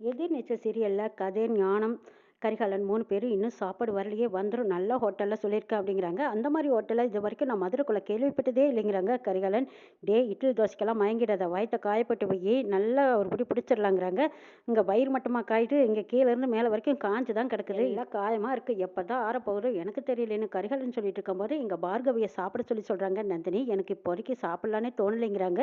எதிர்நீச்சல் சீரியலில் கதை ஞானம் கரிகாலன் மூணு பேரும் இன்னும் சாப்பாடு வரலையே வந்துடும் நல்ல ஹோட்டலில் சொல்லியிருக்கேன் அப்படிங்கிறாங்க. அந்த மாதிரி ஹோட்டலில் இது வரைக்கும் நான் மதுரைக்குள்ளே கேள்விப்பட்டதே இல்லைங்கிறாங்க. கரிகாலன் டே இட்லி தோசைக்கெல்லாம் மயங்கிடாத வயத்தை காயப்பட்டு போய் நல்லா ஒரு பிடி பிடிச்சிடலாங்கிறாங்க. இங்கே வயிறு மட்டமாக காயிட்டு இங்கே கீழேருந்து மேலே வரைக்கும் காஞ்சு தான் கிடக்குது எல்லாம் காயமாக இருக்குது எப்போ தான் ஆறப்போகுதோ எனக்கு தெரியலன்னு கரிகாலன் சொல்லிட்டு இருக்கும்போது இங்கே பார்கவியை சாப்பிட சொல்லி சொல்கிறாங்க நந்தினி. எனக்கு இப்போ வரைக்கும் சாப்பிட்லானே தோணலைங்கிறாங்க.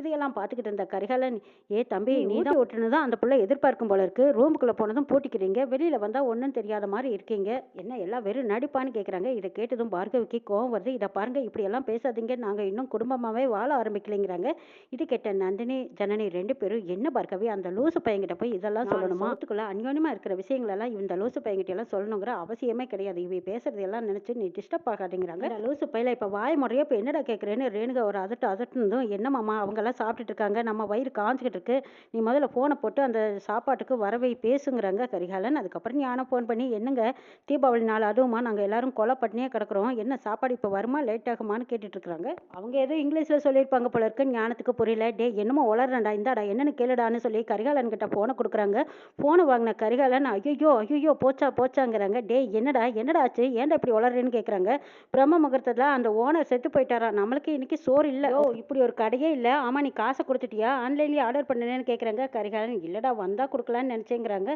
இதையெல்லாம் பார்த்துக்கிட்டு இருந்த கரிகாலன் ஏ தம்பி நீ தான் விட்டுனு தான் அந்த பிள்ளை எதிர்பார்க்கும் போல இருக்கு. ரூமுக்குள்ளே போனதும் பூட்டிக்கிறீங்க. வெளியில் வந்தால் ஒன்றும் தெரியாத மாதிரி இருக்கீங்க. என்ன எல்லாம் வெறும் நடிப்பான்னு கேட்குறாங்க இதை கேட்டதும் பார்கவிக்கு கோவம் வருது. இதை பாருங்க இப்படி எல்லாம் பேசாதீங்க. நாங்கள் இன்னும் குடும்பமாகவே வாழ ஆரம்பிக்கலைங்கிறாங்க. இது கேட்ட நந்தினி ஜனனி ரெண்டு பேரும் என்ன பார்கவி அந்த லூசு பையன்கிட்ட போய் இதெல்லாம் சொல்லணுமா? அதுக்குள்ள அந்யோன்யமாக இருக்கிற விஷயங்களெல்லாம் இந்த லூசு பையன்கிட்ட எல்லாம் சொல்லணுங்கிற அவசியமே கிடையாது. இவ பேசுறது எல்லாம் நினச்சி நீ டிஸ்டர்ப் ஆகாதீங்கிறாங்க. லூசு பையில இப்போ வாய் முறையே இப்போ என்னடா கேட்குறேன்னு ரேணுகா ஒரு அதட்டு அதட்டுனதும் என்னமாம்மா அவங்கெல்லாம் சாப்பிட்டுட்டு இருக்காங்க. நம்ம வயிறு காஞ்சிக்கிட்டு இருக்கு. நீ முதல்ல ஃபோனை போட்டு அந்த சாப்பாட்டுக்கு வரவை பேசுங்கிறாங்க. கரிகாலன் அதுக்கப்புறம் ஞானம் ஃபோன் பண்ணி என்னங்க தீபாவளி நாள் அதுவுமா? நாங்கள் எல்லாரும் கொலை பண்ணியே கிடக்குறோம். என்ன சாப்பாடு இப்போ வருமா? லேட் ஆகுமான்னு கேட்டுட்டு இருக்காங்க அவங்க ஏதோ இங்கிலீஷில் சொல்லியிருப்பாங்க போல இருக்கு. ஞானத்துக்கு புரியல. டே என்னமோ வளர்றேன்டா இந்தாடா என்னன்னு கேளுடான்னு சொல்லி கரிகாலன் கிட்ட ஃபோனை கொடுக்குறாங்க. ஃபோனை வாங்கின கரிகாலன் ஐயோ ஐயோ போச்சா போச்சாங்கிறாங்க. டே என்னடா என்னடா ஆச்சு? ஏன்டா இப்படி வளர்றேன்னு கேட்குறாங்க பிரம்ம முகூர்த்தத்தில் அந்த ஓனர் செத்து போயிட்டாரா? நம்மளுக்கு இன்னைக்கு சோறு இல்லை. ஓ இப்படி ஒரு கடையே இல்லை. ஆமாம் நீ காசை கொடுத்துட்டியா? ஆன்லைன்லேயே ஆர்டர் பண்ணனேன்னு கேட்குறாங்க கரிகாலன் இல்லைடா வந்தால் கொடுக்கலான்னு நினச்சேங்கிறாங்க.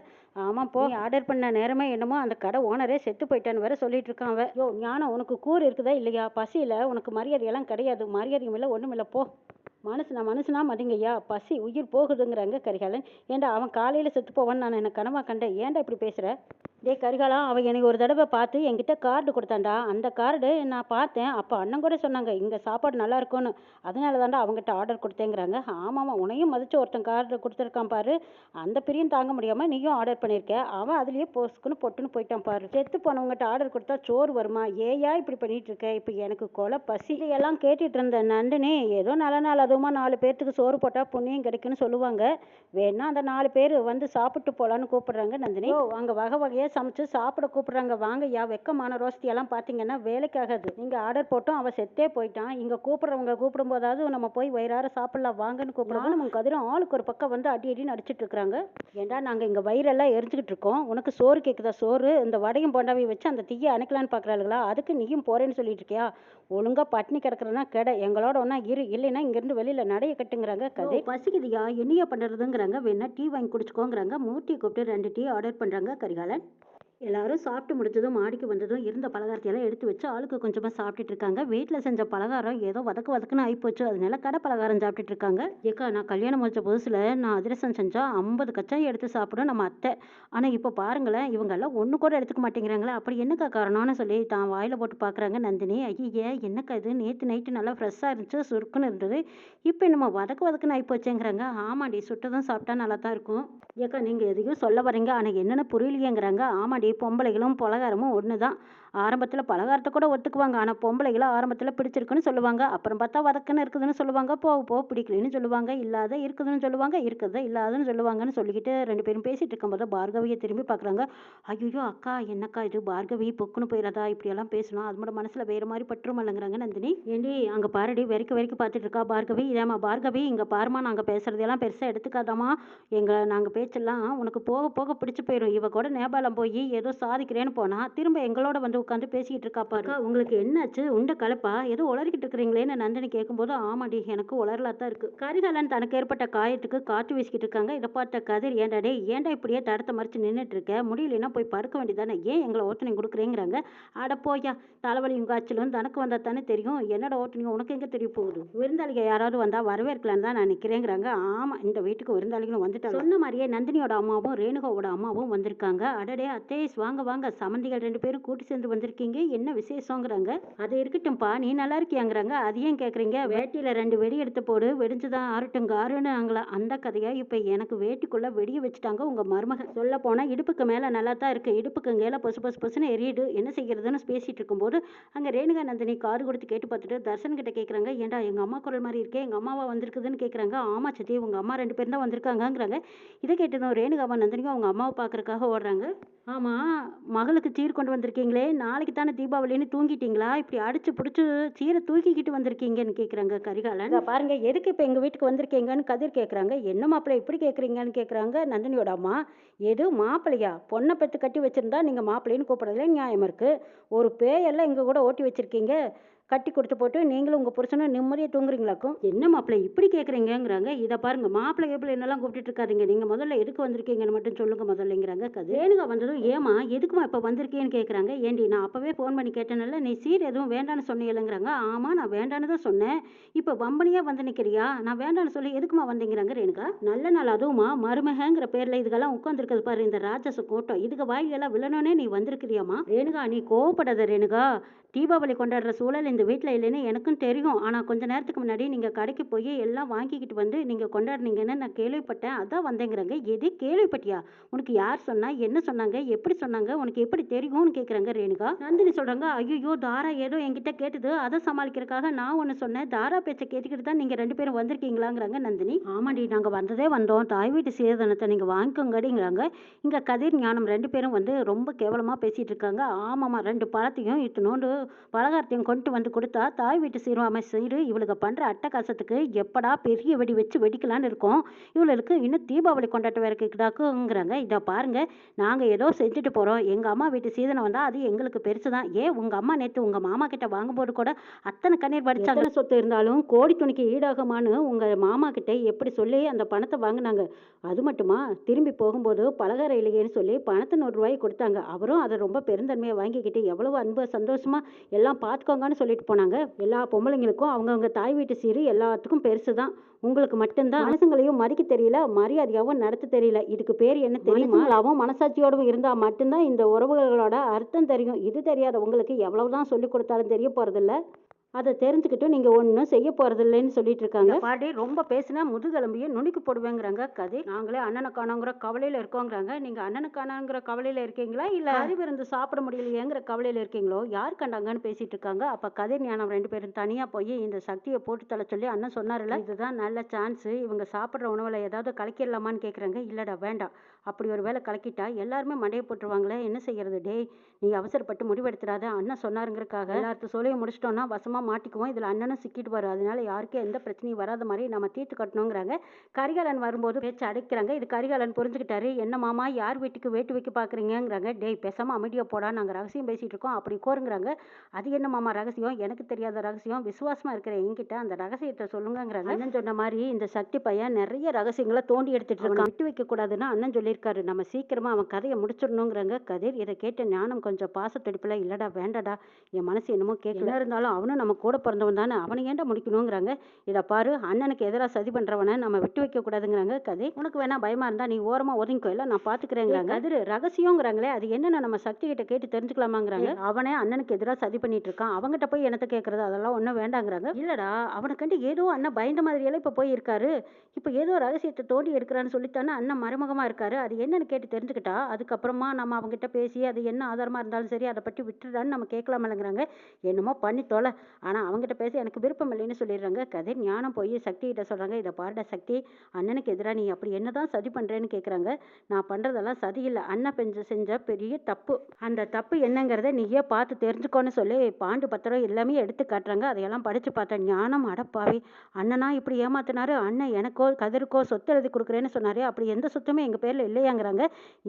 ஆமாம் போ. ஆர்டர் பண்ண நேரமே என்னமோ அந்த கடை ஓனரே செத்து போயிட்டான்னு வேற சொல்லிட்டு இருக்கான் அவன். யோ ஞானம் உனக்கு கூறு இருக்குதா இல்லையா? பசியில் உனக்கு மரியாதையெல்லாம் கிடையாது. மரியாதையும் இல்லை ஒன்றும் இல்லை போ. மனுஷனா மனுஷனா மதிங்கய்யா. பசி உயிர் போகுதுங்கிறாங்க கரிகாலன். ஏன்டா அவன் காலையில் செத்து போவான்னு நான் என்ன கனவா கண்டேன்? ஏன்டா இப்படி பேசுகிற டே கரிகாலம் அவன் எனக்கு ஒரு தடவை பார்த்து என்கிட்ட கார்டு கொடுத்தான்டா அந்த கார்டு நான் பார்த்தேன். அப்போ அண்ணன் கூட சொன்னாங்க இங்கே சாப்பாடு நல்லா இருக்கும்னு. அதனால தான்டா அவங்ககிட்ட ஆர்டர் கொடுத்தேங்கிறாங்க. ஆமாம் உனையும் மதித்து ஒருத்தன் கார்டு கொடுத்துருக்கான் பாரு. அந்த பிரியும் தாங்க முடியாமல் நீயும் ஆர்டர் பண்ணியிருக்க அவன் அதுலேயே போஸ்க்குன்னு பொட்டுன்னு போயிட்டான் பாரு. செத்து போனவங்ககிட்ட ஆர்டர் கொடுத்தா சோறு வருமா? ஏயா இப்படி பண்ணிட்டு இருக்க? இப்போ எனக்கு கொலை பசி எல்லாம் கேட்டுட்டு இருந்த நண்டினி ஏதோ நல்ல நாள் அதுவுமா நாலு பேர்த்துக்கு சோறு போட்டால் புண்ணியம் கிடைக்குன்னு சொல்லுவாங்க. வேணா அந்த நாலு பேர் வந்து சாப்பிட்டு போகலான்னு கூப்பிடுறாங்க நந்தினி. அங்கே வகை வகையாக சமைச்சு சாப்பிட கூப்பிடுறாங்க. வாங்கய்யா வெக்கமான ரோஸ்தியெல்லாம் பார்த்தீங்கன்னா வேலைக்காகாது நீங்கள் ஆர்டர் போட்டோம் அவள் செத்தே போயிட்டான். இங்கே கூப்பிட்றவங்க கூப்பிடும் போதாவது நம்ம போய் வயிறார சாப்பிடலாம் வாங்கன்னு கூப்பிடுவோம் நம்ம கதிரும் ஆளுக்கு ஒரு பக்கம் வந்து அடி அடின்னு அடிச்சிட்டு இருக்கிறாங்க. ஏண்டா நாங்கள் இங்கே வயிறெல்லாம் எரிஞ்சுக்கிட்டு இருக்கோம். உனக்கு சோறு கேட்குதா சோறு. இந்த வடையும் போண்டாவையும் வச்சு அந்த தீயை அணைக்கலான்னு பார்க்குறாளுங்களா அதுக்கு நீயும் போறேன்னு சொல்லிட்டு இருக்கியா? ஒழுங்கா பட்னி கிடக்குறனா கடை. எங்களோட ஒன்றா இரு இல்லைன்னா இங்கேருந்து வெளியில் நடைய கட்டுங்கிறாங்க கதை பசிக்குதுயா? என்னையா பண்ணுறதுங்கிறாங்க வேணா டீ வாங்கி குடிச்சுக்கோங்கிறாங்க. மூர்த்தியை கூப்பிட்டு ரெண்டு டீ ஆர்டர் பண்ணுறாங்க கரிகாலன். எல்லாரும் சாப்பிட்டு முடிச்சதும் மாடிக்கு வந்ததும் இருந்த பலகாரத்தையெல்லாம் எடுத்து வச்சு ஆளுக்கு கொஞ்சமாக சாப்பிட்டுட்டு இருக்காங்க. வீட்டில் செஞ்ச பலகாரம் ஏதோ வதக்கு வதக்குன்னு ஆகிப்போச்சு அதனால கடை பலகாரம் சாப்பிட்டுட்டு இருக்காங்க. ஏக்கா நான் கல்யாணம் முடிச்ச புதுசில் நான் அதிரசம் செஞ்சால் ஐம்பது கச்சம் எடுத்து சாப்பிடும் நம்ம அத்தை. ஆனால் இப்போ பாருங்களேன் இவங்கெல்லாம் ஒன்று கூட எடுத்துக்க மாட்டேங்கிறாங்களே அப்படி என்னக்கா காரணம்னு சொல்லி தான் வாயில் போட்டு பார்க்குறாங்க நந்தினி. ஐயே என்னக்கா இது? நேற்று நைட்டு நல்லா ஃப்ரெஷ்ஷாக இருந்துச்சு சுருக்குன்னு இருந்தது. இப்போ நம்ம வதக்கு வதக்குன்னு ஆகிப்போச்சேங்கிறாங்க ஆமாண்டி சுட்டதும் சாப்பிட்டா நல்லா தான் இருக்கும். ஏக்கா நீங்கள் எதையும் சொல்ல வரீங்க ஆனால் என்னென்ன புரியலையேங்கிறாங்க. ஆமாண்டி பொம்பளைகளும் பலகாரமும் ஒன்று தான் ஆரம்பத்தில் பலகாரத்தை கூட ஒத்துக்குவாங்க. ஆனால் பொம்பளைகளை ஆரம்பத்தில் பிடிச்சிருக்குன்னு சொல்லுவாங்க. அப்புறம் பார்த்தா வதக்குன்னு இருக்குதுன்னு சொல்லுவாங்க. போக போக பிடிக்கலன்னு சொல்லுவாங்க. இல்லாத இருக்குதுன்னு சொல்லுவாங்க. இருக்கிறத இல்லாதன்னு சொல்லுவாங்கன்னு சொல்லிக்கிட்டு ரெண்டு பேரும் பேசிட்டு இருக்கும்போது பார்கவியை திரும்பி பார்க்குறாங்க. ஐயோ அக்கா என்னக்கா இது? பார்கவி பொக்குன்னு போயிடாதா இப்படியெல்லாம் பேசணும் அது மட்டும் மனசில் வேறு மாதிரி பற்றும் இல்லைங்கிறாங்க நந்தினி. ஏண்டி அங்கே பாருடி வரைக்கும் வரைக்கும் பார்த்துட்டு இருக்கா பார்கவி? இதேமா பார்கவி இங்கே பாருமா நாங்கள் பேசுறதெல்லாம் பெருசாக எடுத்துக்காதாமா எங்களை நாங்கள் பேச்செல்லாம் உனக்கு போக போக பிடிச்சி போயிடும் இவ கூட நேபாளம் போய் ஏதோ சாதிக்கிறேன்னு போனால் திரும்ப எங்களோட வந்து உட்காந்து பேசிக்கிட்டு இருக்கா பாரு உங்களுக்கு என்னாச்சு? உண்ட கலப்பா? ஏதோ உளறிக்கிட்டு இருக்கிறீங்களேன்னு நந்தினி கேட்கும்போது ஆமாடி எனக்கு உளறலா தான் இருக்கு. கரிகாலன் தனக்கு ஏற்பட்ட காயத்துக்கு காற்று வீசிக்கிட்டு இருக்காங்க இதை பார்த்த கதிர் ஏன்டா டே ஏன்டா இப்படியே தடத்தை மறைச்சு நின்றுட்டு இருக்க முடியலன்னா போய் படுக்க வேண்டியதானே? ஏன் எங்களை ஓட்டனை கொடுக்குறேங்கிறாங்க? அட போயா தலைவலியும் காய்ச்சலும் தனக்கு வந்தா தானே தெரியும். என்னோட ஓட்டனியும் உனக்கு எங்கே தெரிய போகுது? விருந்தாளிக யாராவது வந்தா வரவேற்கலான்னு தான் நான் நிற்கிறேங்கிறாங்க ஆமா இந்த வீட்டுக்கு விருந்தாளிகளும் வந்துட்டாங்க. சொன்ன மாதிரியே நந்தினியோட அம்மாவும் ரேணுகாவோட அம்மாவும் வந்திருக்காங்க. அடடே அத்தேஸ் வாங்க வாங்க. சமந்திகள் ரெண்டு பேரும் கூட்டி சேர்ந்து வந்திருக்கீங்க? என்ன விசேஷங்கிறாங்க? அது இருக்கட்டும்ப்பா. நீ நல்லா இருக்கியாங்கிறாங்க. அது ஏன் கேட்குறீங்க வேட்டியில் ரெண்டு வெடி எடுத்து போடு. வெடிஞ்சுதான் ஆறட்டும் காருன்னாங்களா அந்த கதையாக இப்போ எனக்கு வேட்டிக்குள்ளே வெடிய வச்சுட்டாங்க உங்கள் மருமகன். சொல்ல போனால் இடுப்புக்கு மேலே நல்லா தான் இருக்குது இடுப்புக்கு மேலே பொசு பொசு பொசுன்னு எரியுது. என்ன செய்கிறதுன்னு பேசிகிட்டு இருக்கும்போது அங்கே ரேணுகா நந்தினி காது கொடுத்து கேட்டு பார்த்துட்டு தர்சன் கிட்ட கேட்குறாங்க ஏண்டா எங்கள் அம்மா குரல் மாதிரி இருக்கே? எங்கள் அம்மாவா வந்திருக்குதுன்னு கேட்குறாங்க ஆமா சத்தி உங்கள் அம்மா ரெண்டு பேரும் தான் வந்திருக்காங்கங்கிறாங்க. இதை கேட்டதும் ரேணுகாவா நந்தினியும் அவங்க அம்மாவை பார்க்கறக்காக ஓடுறாங்க. ஆமாம் மகளுக்கு சீர் கொண்டு வந்திருக்கீங்களே நாளைக்கு தானே தீபாவளின்னு தூங்கிட்டீங்களா? இப்படி அடிச்சு பிடிச்சி சீரை தூக்கிக்கிட்டு வந்திருக்கீங்கன்னு கேட்குறாங்க கரிகாலன். பாருங்க எதுக்கு இப்போ எங்கள் வீட்டுக்கு வந்திருக்கீங்கன்னு கதிர் கேட்குறாங்க என்ன மாப்பிள்ளை இப்படி கேட்குறீங்கன்னு கேட்குறாங்க நந்தினியோட அம்மா. எது மாப்பிள்ளையா? பொண்ணை பெற்று கட்டி வச்சிருந்தா நீங்கள் மாப்பிள்ளைன்னு கூப்பிடுறதுல நியாயம் இருக்குது ஒரு பேயெல்லாம் எங்கள் கூட ஓட்டி வச்சிருக்கீங்க. கட்டி கொடுத்து போட்டு நீங்களும் உங்கள் புருஷனும் நிம்மதியாக தூங்குறீங்களாக்கும்? என்ன மாப்பிள்ளை இப்படி கேட்குறீங்கங்கிறாங்க இதை பாருங்க மாப்பிள்ளை எப்படி என்னெல்லாம் கூப்பிட்டு இருக்காதிங்க. நீங்கள் முதல்ல எதுக்கு வந்திருக்கீங்கன்னு மட்டும் சொல்லுங்க முதல்லங்கிறாங்க கது. ரேணுகா வந்ததும் ஏமா எதுக்குமா இப்போ வந்திருக்கேன்னு கேட்குறாங்க ஏண்டி நான் அப்போவே ஃபோன் பண்ணி கேட்டனால நீ சீர் எதுவும் வேண்டான்னு சொன்னீங்களேங்கிறாங்க ஆமாம் நான் வேண்டான்னு தான் சொன்னேன். இப்போ வம்பனியாக வந்து நிற்கிறியா நான் வேண்டான்னு சொல்லி எதுக்குமா வந்தீங்கிறாங்க ரேணுகா? நல்ல நாள் அதுவுமா மருமகங்கிற பேரில் இதுக்கெல்லாம் உட்காந்துருக்குது பாரு இந்த ராட்சச கூட்டம். இதுக்கு வாயிலெல்லாம் விழணுன்னே நீ வந்திருக்கிறியாமா ரேணுகா நீ கோவப்படாத ரேணுகா. தீபாவளி கொண்டாடுற சூழல் இந்த வீட்டில் இல்லைன்னு எனக்கும் தெரியும். ஆனால் கொஞ்ச நேரத்துக்கு முன்னாடி நீங்கள் கடைக்கு போய் எல்லாம் வாங்கிக்கிட்டு வந்து நீங்கள் கொண்டாடுனீங்கன்னு நான் கேள்விப்பட்டேன். அதான் வந்தேங்கிறாங்க. எது கேள்விப்பட்டியா? உனக்கு யார் சொன்னா? என்ன சொன்னாங்க? எப்படி சொன்னாங்க? உனக்கு எப்படி தெரியும்னு கேட்குறாங்க ரேணுகா. நந்தினி சொல்கிறாங்க ஐயோ தாரா ஏதோ என்கிட்ட கேட்டது. அதை சமாளிக்கிறதுக்காக நான் ஒன்று சொன்னேன். தாரா பேச்சை கேட்டுக்கிட்டு தான் நீங்கள் ரெண்டு பேரும் வந்திருக்கீங்களாங்கிறாங்க நந்தினி. ஆமாடி நாங்கள் வந்ததே வந்தோம். தாய் வீட்டு சேதனத்தை நீங்கள் வாங்கிக்கோங்கடிங்கிறாங்க இங்கே கதிர் ஞானம் ரெண்டு பேரும் வந்து ரொம்ப கேவலமாக பேசிகிட்டு இருக்காங்க. ஆமாம்மா ரெண்டு பழத்தையும் இத்தினோண்டு பலகாரத்தையும் கொண்டு வந்து கொடுத்தா தாய் வீட்டு சீர்வாமை சீரு இவளுக்கு பண்ணுற அட்டகாசத்துக்கு எப்படா பெரிய வெடி வச்சு வெடிக்கலான்னு இருக்கோம். இவளுக்கு இன்னும் தீபாவளி கொண்டாட்டம் வேற கேட்குதாக்குங்கிறாங்க. இதை பாருங்க நாங்கள் ஏதோ செஞ்சுட்டு போகிறோம் எங்கள் அம்மா வீட்டு சீதனை வந்தால் அது எங்களுக்கு பெருசு தான் ஏன் உங்கள் அம்மா நேற்று உங்கள் மாமா கிட்ட வாங்கும்போது கூட அத்தனை கண்ணீர் வடிச்சாங்க. சொத்து இருந்தாலும் கோடி துணிக்கு ஈடாகுமான்னு உங்கள் மாமா கிட்ட எப்படி சொல்லி அந்த பணத்தை வாங்கினாங்க. அது மட்டுமா? திரும்பி போகும்போது பலகார இல்லையேன்னு சொல்லி பணத்தை நூறு ரூபாய் கொடுத்தாங்க. அவரும் அதை ரொம்ப பெருந்தன்மையை வாங்கிக்கிட்டு எவ்வளவு அன்பு சந்தோஷமா எல்லாம் பார்த்துக்கோங்கன்னு சொல்லிட்டு போனாங்க. எல்லா பொம்பளைங்களுக்கும் அவங்கவுங்க தாய் வீட்டு சீரு எல்லாத்துக்கும் பெருசு தான் உங்களுக்கு மட்டும்தான். மனசுங்களையும் மதிக்க தெரியல மரியாதையாவும் நடத்த தெரியல. இதுக்கு பேர் என்ன தெரியுமாவும் மனசாட்சியோடவும் இருந்தா மட்டும்தான் இந்த உறவுகளோட அர்த்தம் தெரியும். இது தெரியாத உங்களுக்கு எவ்வளவுதான் சொல்லி கொடுத்தாலும் தெரிய போறதில்ல. அதை தெரிஞ்சுக்கிட்டு நீங்கள் ஒன்றும் செய்ய போகிறதில்லைன்னு சொல்லிட்டு இருக்காங்க பாட்டி ரொம்ப பேசினா முதுகெலும்பியை நுணுக்கி போடுவேங்கிறாங்க கதை. நாங்களே அண்ணனை காணோங்கிற கவலையில் இருக்கோங்கிறாங்க. நீங்கள் அண்ணனை காணோங்கிற கவலையில் இருக்கீங்களா? இல்லை அறிவிருந்து சாப்பிட முடியலையேங்கிற கவலையில் இருக்கீங்களோ? யார் கண்டாங்கன்னு பேசிட்டு இருக்காங்க அப்போ கதை ஞானம் ரெண்டு பேரும் தனியாக போய் இந்த சக்தியை போட்டு தள்ள சொல்லி அண்ணன் சொன்னார்ல இதுதான் நல்ல சான்ஸ். இவங்க சாப்பிட்ற உணவில் ஏதாவது கலக்கிடலாமான்னு கேட்குறாங்க இல்லைடா வேண்டாம். அப்படி ஒரு வேளை கலக்கிட்டா எல்லாருமே மண்டையை போட்டுருவாங்களே. என்ன செய்யறது? டேய் நீ அவசரப்பட்டு முடிவெடுத்துறாத அண்ணன் சொன்னாருங்கிறக்காக எல்லாத்து சொல்லியை முடிச்சிட்டோம்னா வசமாக மாட்டிக்குவோம். இதில் அண்ணனும் சிக்கிட்டு வரும் அதனால யாருக்கும் எந்த பிரச்சனையும் வராத மாதிரி நம்ம தீர்த்து கட்டணுங்கிறாங்க. கரிகாலன் வரும்போது பேச்சு அடைக்கிறாங்க. இது கரிகாலன் புரிஞ்சுக்கிட்டாரு. என்ன மாமா யார் வீட்டுக்கு வேட்டு வைக்க பார்க்குறீங்கங்கிறாங்க டேய் பேசாமல் அமைதியாக போடா. நாங்கள் ரகசியம் பேசிகிட்டு இருக்கோம். அப்படி கோருங்கிறாங்க. அது என்ன மாமா ரகசியம்? எனக்கு தெரியாத ரகசியம். விசுவாசமாக இருக்கிற என்கிட்ட அந்த ரகசியத்தை சொல்லுங்கங்கிறாங்க. அண்ணன் சொன்ன மாதிரி இந்த சக்தி பையன் நிறைய ரகசியங்களை தோண்டி எடுத்துட்டு இருக்கான். விட்டு வைக்க கூடாதுன்னு அண்ணன் சொல்லியிருக்காரு. நம்ம சீக்கிரமா அவன் கதையை முடிச்சிடணுங்கிறாங்க. கதிர் இதை கேட்ட ஞானம் கொஞ்சம் பாசத்தடிப்பில் இல்லடா வேண்டடா. என் மனசு என்னமோ கேட்கல. இருந்தாலும் அவனும் நம்ம கூட பிறந்தவன் தானே அவனை ஏன்டா முடிக்கணுங்கிறாங்க? இதை பாரு அண்ணனுக்கு எதிராக சதி பண்றவனை நம்ம விட்டு வைக்க கூடாதுங்கிறாங்க கதிர். உனக்கு வேணா பயமா இருந்தா நீ ஓரமா ஒதுங்கிக்கோ இல்லை நான் பாத்துக்கிறேங்கிறாங்க. கதிர். ரகசியங்கிறாங்களே அது என்னன்னு நம்ம சக்தி கிட்ட கேட்டு தெரிஞ்சுக்கலாமாங்கிறாங்க அவனே அண்ணனுக்கு எதிராக சதி பண்ணிட்டு இருக்கான் அவங்ககிட்ட போய் என்னத்த கேட்கறது அதெல்லாம் ஒன்றும் வேண்டாங்கிறாங்க. இல்லடா அவனுக்கண்டு ஏதோ அண்ணன் பயந்த மாதிரியெல்லாம் இப்போ போய் இருக்காரு இப்போ ஏதோ ரகசியத்தை தோண்டி எடுக்கிறான்னு சொல்லித்தானே அண்ணன் மருமகமா இருக்காரு. அது என்னன்னு கேட்டு தெரிஞ்சுக்கிட்டா அதுக்கப்புறமா நம்ம அவங்ககிட்ட பேசி அது என்ன ஆதாரமா இருந்தாலும் சரி அதை பற்றி விட்டுடான்னு நம்ம கேட்கலாமலங்கிறாங்க என்னமோ பண்ணி தொலை. ஆனால் அவங்ககிட்ட பேச எனக்கு விருப்பம் இல்லைன்னு சொல்லிடுறாங்க. கதிர் ஞானம் போய் சக்தி கிட்ட இதை பாருடா சக்தி அண்ணனுக்கு எதிராக நீ அப்படி என்னதான் சதி பண்ணுறேன்னு கேட்குறாங்க நான் பண்ணுறதெல்லாம் சதி இல்லை அண்ணன் பெஞ்ச செஞ்ச பெரிய தப்பு. அந்த தப்பு என்னங்கிறத நீயே பார்த்து தெரிஞ்சுக்கோன்னு சொல்லி பாண்டு பத்திரம் எல்லாமே எடுத்து காட்டுறாங்க. அதையெல்லாம் படித்து பார்த்தேன் ஞானம் அடப்பாவி. அண்ணனா இப்படி ஏமாத்தினாரு. அண்ணன் எனக்கோ கதிருக்கோ சொத்து எழுதி கொடுக்குறேன்னு சொன்னாரு. அப்படி எந்த சொத்துமே எங்கள் பேரில் இல்லையாங்கிறாங்க.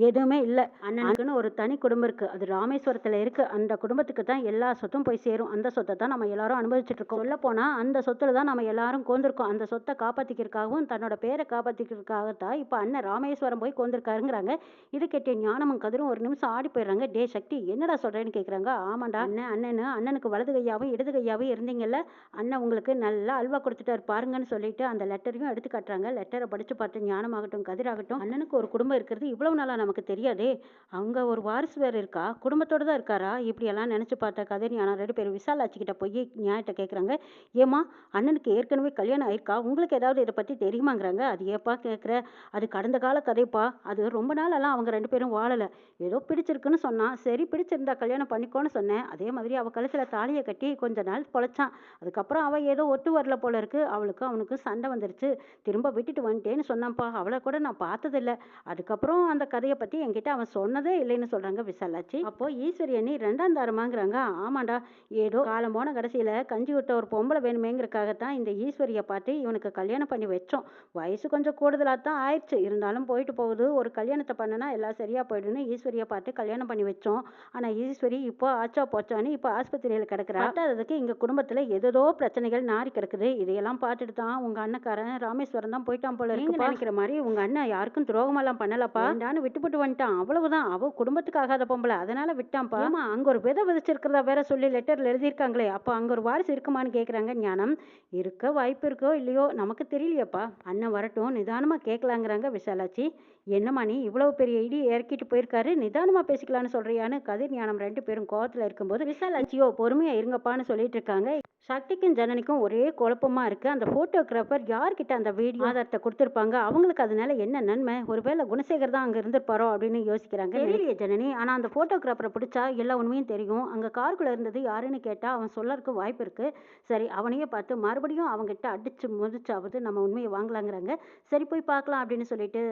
எதுவுமே இல்லை. அண்ணனுக்குன்னு ஒரு தனி குடும்பம் இருக்குது அது ராமேஸ்வரத்தில் இருக்குது அந்த குடும்பத்துக்கு தான் எல்லா சொத்தும் போய் சேரும். அந்த சொத்தை தான் நம்ம எல்லாரும் அனுபவிச்சுட்ருக்கோம். சொல்ல போனால் அந்த சொத்துல தான் நம்ம எல்லாரும் கோந்திருக்கோம். அந்த சொத்தை காப்பாற்றிக்கிறதுக்காகவும் தன்னோட பேரை காப்பாற்றிக்கிறதுக்காக தான் இப்போ அண்ணன் ராமேஸ்வரம் போய் கோந்திருக்காருங்கிறாங்க. இது கேட்டிய ஞானமும் கதிரும் ஒரு நிமிஷம் ஆடி போயிடுறாங்க. டே சக்தி என்னடா சொல்கிறேன்னு கேட்குறாங்க ஆமாண்டா. அண்ணன் அண்ணனு அண்ணனுக்கு வலது கையாகவும் இடது கையாகவும் இருந்தீங்கல்ல? அண்ணன் உங்களுக்கு நல்லா அல்வா கொடுத்துட்டாரு பாருங்கன்னு சொல்லிட்டு அந்த லெட்டரையும் எடுத்து காட்டுறாங்க. லெட்டரை படித்து பார்த்து ஞானமாகட்டும் கதிராகட்டும் அண்ணனுக்கு ஒரு குடும்பம் இருக்கிறது இவ்வளவு நாளாக நமக்கு தெரியாதே. அவங்க ஒரு வாரிசு வேறு இருக்கா? குடும்பத்தோடு தான் இருக்காரா? இப்படியெல்லாம் நினச்சி பார்த்த கதிர் ஞானம் ரெண்டு பேர் விசாலாட்சிக்கிட்ட போய் நியாயத்தை கேட்குறாங்க ஏம்மா அண்ணனுக்கு ஏற்கனவே கல்யாணம் ஆயிருக்கா? உங்களுக்கு ஏதாவது இதை பற்றி தெரியுமாங்கிறாங்க. அது ஏப்பா கேட்குற அது கடந்த கால கதைப்பா? அது ரொம்ப நாளெல்லாம் அவங்க ரெண்டு பேரும் வாழலை. ஏதோ பிடிச்சிருக்குன்னு சொன்னான் சரி பிடிச்சிருந்தா கல்யாணம் பண்ணிக்கோன்னு சொன்னேன். அதே மாதிரி அவள் கழுத்தில் தாலியை கட்டி கொஞ்ச நாள் பொழைச்சான். அதுக்கப்புறம் அவள் ஏதோ ஒட்டு வரல போல இருக்கு. அவளுக்கு அவனுக்கு சண்டை வந்துருச்சு. திரும்ப விட்டுட்டு வந்துட்டேன்னு சொன்னான்ப்பா. அவளை கூட நான் பார்த்ததில்ல. அதுக்கப்புறம் அந்த கதையை பற்றி என்கிட்ட அவன் சொன்னதே இல்லைன்னு சொல்கிறாங்க விசாலாச்சி அப்போ ஈஸ்வரி அண்ணி ரெண்டாம் தாரமாங்கிறாங்க. ஆமாண்டா ஏதோ காலம் போன கடைசியில் கஞ்சி விட்ட ஒரு பொம்பளை வேணுமேங்கிறக்காகத்தான் இந்த ஈஸ்வரியை பார்த்து இவனுக்கு கல்யாணம் பண்ணி வச்சோம். வயசு கொஞ்சம் கூடுதலாக தான் ஆயிடுச்சு. இருந்தாலும் போயிட்டு போகுது. ஒரு கல்யாணத்தை பண்ணனா எல்லாம் சரியா போயிடுன்னு ஈஸ்வரியை பார்த்து கல்யாணம் பண்ணி வச்சோம். ஆனால் ஈஸ்வரி இப்போ ஆச்சா போச்சான்னு இப்போ ஆஸ்பத்திரியில் கிடக்குறா. பத்தாததுக்கு எங்கள் குடும்பத்தில் ஏதோ பிரச்சனைகள் நாரி கிடக்குது. இதையெல்லாம் பார்த்துட்டு தான் உங்கள் அண்ணக்காரன் ராமேஸ்வரம் தான் போயிட்டான் போல இருக்கு நினைக்கிற மாதிரி உங்கள் அண்ணன் யாருக்கும் துரோகமெல்லாம் பண்ணலப்பா. வேண்டான்னு விட்டுப்பட்டு வந்துட்டான். அவ்வளவுதான். அவ குடும்பத்துக்கு ஆகாத பொம்பளை. அதனால விட்டான்ப்பா. ஆமா அங்க ஒரு விதை விதைச்சிருக்கிறதா வேற சொல்லி லெட்டர்ல எழுதியிருக்காங்களே. அப்போ அங்க ஒரு வாரிசு இருக்குமான்னு கேட்குறாங்க ஞானம் இருக்க வாய்ப்பு இருக்கோ இல்லையோ நமக்கு தெரியலையேப்பா. அண்ணன் வரட்டும் நிதானமாக கேட்கலாங்கிறாங்க விசாலாச்சி என்னம்மா நீ இவ்வளவு பெரிய இடி இறக்கிட்டு போயிருக்காரு? நிதானமா பேசிக்கலாம்னு சொல்றியான்னு கதிர் ஞானம் ரெண்டு பேரும் கோவத்துல இருக்கும்போது விசாலாச்சியோ பொறுமையா இருங்கப்பான்னு சொல்லிட்டு இருக்காங்க. சக்திக்கும் ஜனனிக்கும் ஒரே குழப்பமா இருக்கு. அந்த போட்டோகிராஃபர் யார்கிட்ட அந்த வீடியோ ஆதாரத்தை கொடுத்துருப்பாங்க? அவங்களுக்கு அதனால என்ன நன்மை? ஒருவேளை குணசேகர் தான் அங்க இருந்திருப்பாரோ அப்படின்னு யோசிக்கிறாங்க. தெரியலையே ஜனனி. ஆனா அந்த போட்டோகிராஃபரை பிடிச்சா எல்லா உண்மையும் தெரியும். அங்க காருக்குள்ள இருந்தது யாருன்னு கேட்டா அவன் சொல்லறதுக்கு வாய்ப்பு இருக்கு. சரி அவனையே பார்த்து மறுபடியும் அவங்ககிட்ட அடிச்சு முதிச்சாவது நம்ம உண்மையை வாங்கலாங்கிறாங்க. சரி போய் பார்க்கலாம் அப்படின்னு சொல்லிட்டு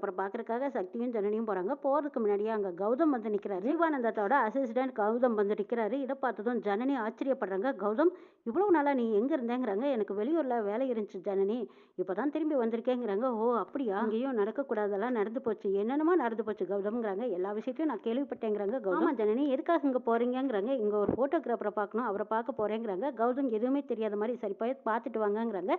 போட்டோகிராஃபரை பார்க்கறதுக்காக சக்தியும் ஜனனியும் போறாங்க. போறதுக்கு முன்னாடியே அங்க கௌதம் வந்து நிக்கிறாரு. ஜீவானந்தத்தோட அசிஸ்டன்ட் கௌதம் வந்து நிக்கிறாரு. இதை பார்த்ததும் ஜனனி ஆச்சரியப்படுறாங்க. கௌதம் இவ்வளவு நாளா நீ எங்க இருந்தேங்கிறாங்க? எனக்கு வெளியூர்ல வேலை இருந்துச்சு ஜனனி. இப்பதான் திரும்பி வந்திருக்கேங்கிறாங்க. ஓ அப்படியா? அங்கேயும் நடக்கக்கூடாதெல்லாம் நடந்து போச்சு. என்னென்னமோ நடந்து போச்சு கௌதம்ங்கிறாங்க. எல்லா விஷயத்தையும் நான் கேள்விப்பட்டேங்கிறாங்க கௌதம். ஜனனி எதுக்காக இங்க போறீங்கங்கிறாங்க? இங்க ஒரு போட்டோகிராஃபரை பார்க்கணும். அவரை பார்க்க போறேங்கிறாங்க. கௌதம் எதுவுமே தெரியாத மாதிரி சரி போய் பார்த்துட்டு வாங்கங்கிறாங்க.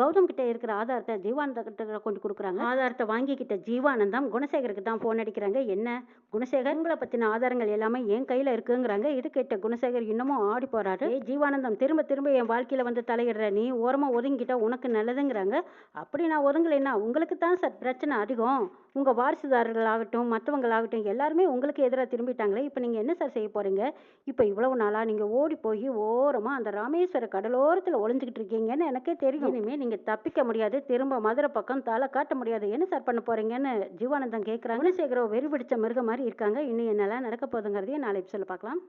கௌதம் கிட்ட இருக்கிற ஆதாரத்தை ஜீவானந்த கிட்ட கொண்டு கொடுக்குறாங்க. ஆதாரத்தை வாங்கிக்கிட்ட ஜீவானந்தம் குணசேகருக்கு தான் ஃபோன் அடிக்கிறாங்க. என்ன? குணசேகர் உங்களை பற்றின ஆதாரங்கள் எல்லாமே என் கையில் இருக்குங்கிறாங்க. இது கேட்ட குணசேகர் இன்னமும் ஆடி போறாரு. ஏ ஜீவானந்தம் திரும்ப திரும்ப என் வாழ்க்கையில் வந்து தலையிடுற நீ ஓரமாக ஒதுங்கிட்டா உனக்கு நல்லதுங்கிறாங்க. அப்படி நான் ஒதுங்கலைன்னா உங்களுக்கு தான் சார் பிரச்சனை அதிகம். உங்கள் வாரிசுதாரர்களாகட்டும் மற்றவங்களாகட்டும் எல்லாருமே உங்களுக்கு எதிராக திரும்பிட்டாங்களே. இப்போ நீங்கள் என்ன சார் செய்ய போகிறீங்க இப்போ இவ்வளவு நாளாக நீங்கள் ஓடி போய் ஓரமாக அந்த ராமேஸ்வர கடலோரத்தில் ஒளிஞ்சிக்கிட்டு இருக்கீங்கன்னு எனக்கே தெரியும். இனிமேல் நீங்கள் தப்பிக்க முடியாது. திரும்ப மதுரை பக்கம் தலை காட்ட முடியாது. என்ன சார் பண்ண போகிறீங்க போறீங்கன்னு ஜீவானந்தம் கேட்குறாங்க குணசேகரோ வெறி பிடிச்ச மிருகம் மாதிரி இருக்காங்க. இன்னும் என்னெல்லாம் நடக்க போதுங்கிறதையும் நாளை சொல்ல பார்க்கலாம்.